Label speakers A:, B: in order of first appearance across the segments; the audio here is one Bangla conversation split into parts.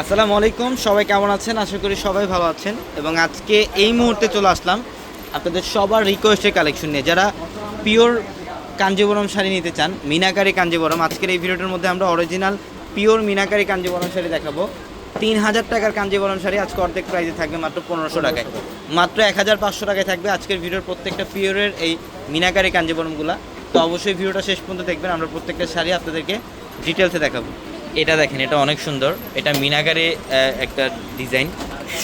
A: আসসালামু আলাইকুম, সবাই কেমন আছেন? আশা করি সবাই ভালো আছেন। এবং আজকে এই মুহূর্তে চলে আসলাম আপনাদের সবার রিকোয়েস্টের কালেকশন নিয়ে। যারা পিওর কাঞ্জিবরম শাড়ি নিতে চান, মিনাকারি কাঞ্জিবরম, আজকের এই ভিডিওটার মধ্যে আমরা অরিজিনাল পিওর মিনাকারি কাঞ্জিবরম শাড়ি দেখাবো। তিন হাজার টাকার কাঞ্জিবরম শাড়ি আজকে অর্ধেক প্রাইসে থাকবে মাত্র পনেরোশো টাকায়। মাত্র এক হাজার পাঁচশো টাকায় থাকবে আজকের ভিডিওর প্রত্যেকটা পিওরের এই মিনাকারি কাঞ্জিবরমগুলা। তো অবশ্যই ভিডিওটা শেষ পর্যন্ত দেখবেন, আমরা প্রত্যেকটা শাড়ি আপনাদেরকে ডিটেলসে দেখাবো। এটা দেখেন, এটা অনেক সুন্দর। এটা মিনাকারে একটা ডিজাইন।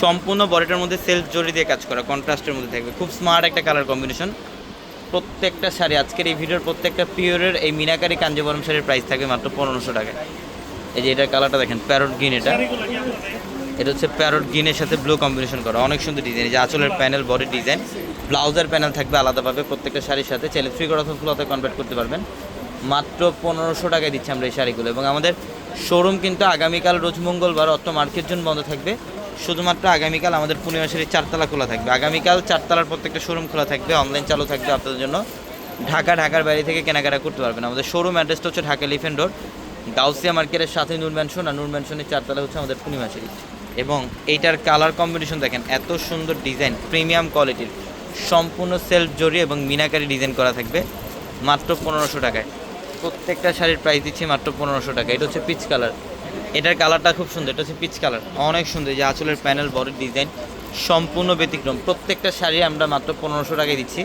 A: সম্পূর্ণ বডিটার মধ্যে সেলফ জরি দিয়ে কাজ করা, কন্ট্রাস্টের মধ্যে থাকবে। খুব স্মার্ট একটা কালার কম্বিনেশন। প্রত্যেকটা শাড়ি, আজকের এই ভিডিওর প্রত্যেকটা পিওরের এই মিনাকারি কাঞ্জিবরম শাড়ির প্রাইস থাকবে মাত্র পনেরোশো টাকা এই যে এটার কালারটা দেখেন প্যারট গ্রিন এটা। এটা হচ্ছে প্যারট গ্রিনের সাথে ব্লু কম্বিনেশন করা। অনেক সুন্দর ডিজাইন এই যে আঁচলের প্যানেল বডি ডিজাইন ব্লাউজের প্যানেল থাকবে আলাদাভাবে প্রত্যেকটা শাড়ির সাথে। চাইলে থ্রি করা ফুলতে কনভার্ট করতে পারবেন। মাত্র পনেরোশো টাকায় দিচ্ছি আমরা এই শাড়িগুলো। এবং আমাদের শোরুম কিন্তু আগামীকাল রোজ মঙ্গলবার অত মার্কেট জন্য বন্ধ থাকবে। শুধুমাত্র আগামীকাল আমাদের পূর্ণিমা শাড়ির চারতলা খোলা থাকবে। আগামীকাল চারতলার প্রত্যেকটা শোরুম খোলা থাকবে অনলাইন চালু থাকবে আপনাদের জন্য। ঢাকা, ঢাকার বাইরে থেকে কেনাকাটা করতে পারবেন। আমাদের শোরুম অ্যাড্রেসটা হচ্ছে ঢাকা লিফেন রোড, গাউসিয়া মার্কেটের সাথে নূর ম্যানশন আর নূর ম্যানশনের চারতলা হচ্ছে আমাদের পূর্ণিমা শাড়ি এবং এইটার কালার কম্বিনেশন দেখেন, এত সুন্দর ডিজাইন প্রিমিয়াম কোয়ালিটির সম্পূর্ণ সেলফ জড়িয়ে এবং মিনাকারি ডিজাইন করা থাকবে, মাত্র পনেরোশো টাকায়। প্রত্যেকটা শাড়ির প্রাইস দিচ্ছি মাত্র পনেরোশো টাকা। এটা হচ্ছে পিচ কালার এটার কালারটা খুব সুন্দর, এটা হচ্ছে পিচ কালার অনেক সুন্দর যে আঁচলের প্যানেল বডির ডিজাইন সম্পূর্ণ ব্যতিক্রম। প্রত্যেকটা শাড়ি আমরা মাত্র পনেরোশো টাকায় দিচ্ছি।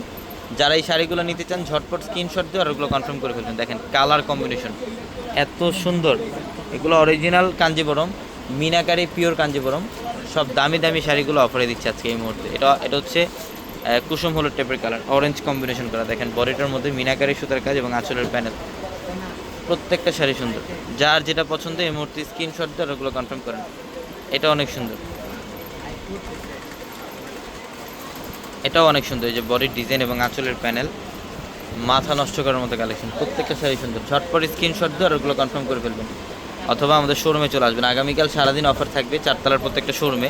A: যারা এই শাড়িগুলো নিতে চান, ঝটপট স্ক্রিনশট দিয়ে আর ওগুলো কনফার্ম করে ফেলবেন। দেখেন কালার কম্বিনেশন এত সুন্দর। এগুলো অরিজিনাল কাঞ্জিবরম, মিনাকারি পিওর কাঞ্জিবরম। সব দামি দামি শাড়িগুলো অফারে দিচ্ছে আজকে এই মুহূর্তে। এটা এটা হচ্ছে কুসুম হলুদ টাইপের কালার অরেঞ্জ কম্বিনেশন করা। দেখেন, বডিটার মধ্যে মিনাকারি সুতার কাজ এবং আঁচলের প্যানেল প্রত্যেকটা শাড়ি সুন্দর। যার যেটা পছন্দ এই মুহূর্তে স্ক্রিনশট দিয়ে ওগুলো কনফার্ম করেন এটা অনেক সুন্দর। এটাও অনেক সুন্দর। এই যে বডির ডিজাইন এবং আঁচলের প্যানেল মাথা নষ্ট করার মতো কালেকশন প্রত্যেকটা শাড়ি সুন্দর। ঝটপট স্ক্রিনশট দিয়ে আর ওগুলো কনফার্ম করে ফেলবেন। অথবা আমাদের শোরুমে চলে আসবেন। আগামীকাল সারাদিন অফার থাকবে চারতলার প্রত্যেকটা শোরুমে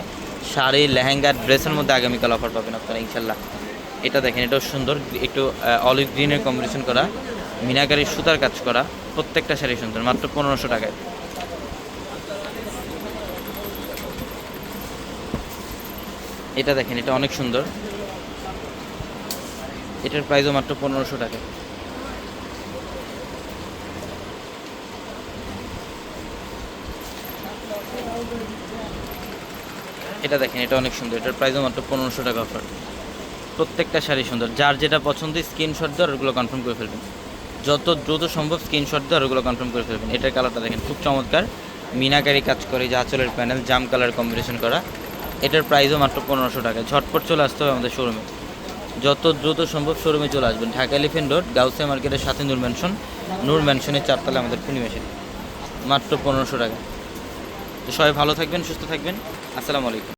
A: শাড়ি, লেহেঙ্গা, ড্রেসের মধ্যে আগামীকাল অফার পাবেন আপনারা, ইনশাল্লাহ। এটা দেখেন, এটাও সুন্দর। একটু অলিভ গ্রিনের কম্বিনেশন করা। মিনাকারি সুতার কাজ করা প্রত্যেকটা শাড়ি সুন্দর, মাত্র পনেরোশো টাকায়। এটা দেখেন, এটা অনেক সুন্দর। এটার প্রাইসও মাত্র পনেরোশো টাকা এটা দেখেন, এটা অনেক সুন্দর। এটার প্রাইসও মাত্র পনেরোশো টাকা অফার। প্রত্যেকটা শাড়ি সুন্দর। যার যেটা পছন্দ, স্ক্রিনশট দিয়ে আর ওগুলো কনফার্ম করে ফেলবেন। যত দ্রুত সম্ভব স্ক্রিনশট দিয়ে ওগুলো কনফার্ম করে ফেলবেন। এটার কালারটা দেখেন, খুব চমৎকার। মিনাকারি কাজ করে যে আঁচলের প্যানেল জাম কালার কম্বিনেশন করা। এটার প্রাইসও মাত্র পনেরোশো টাকা। ঝটপট চলে আসতে হবে আমাদের শোরুমে যত দ্রুত সম্ভব শোরুমে চলে আসবেন। ঢাকা এলিফেন্ট রোড গাউসিয়া মার্কেটের সাথে নূর ম্যানশন নূর ম্যানশনের চারতলা আমাদের পূর্ণিমাসে মাত্র পনেরোশো টাকা। তো সবাই ভালো থাকবেন, সুস্থ থাকবেন। আসসালামু আলাইকুম।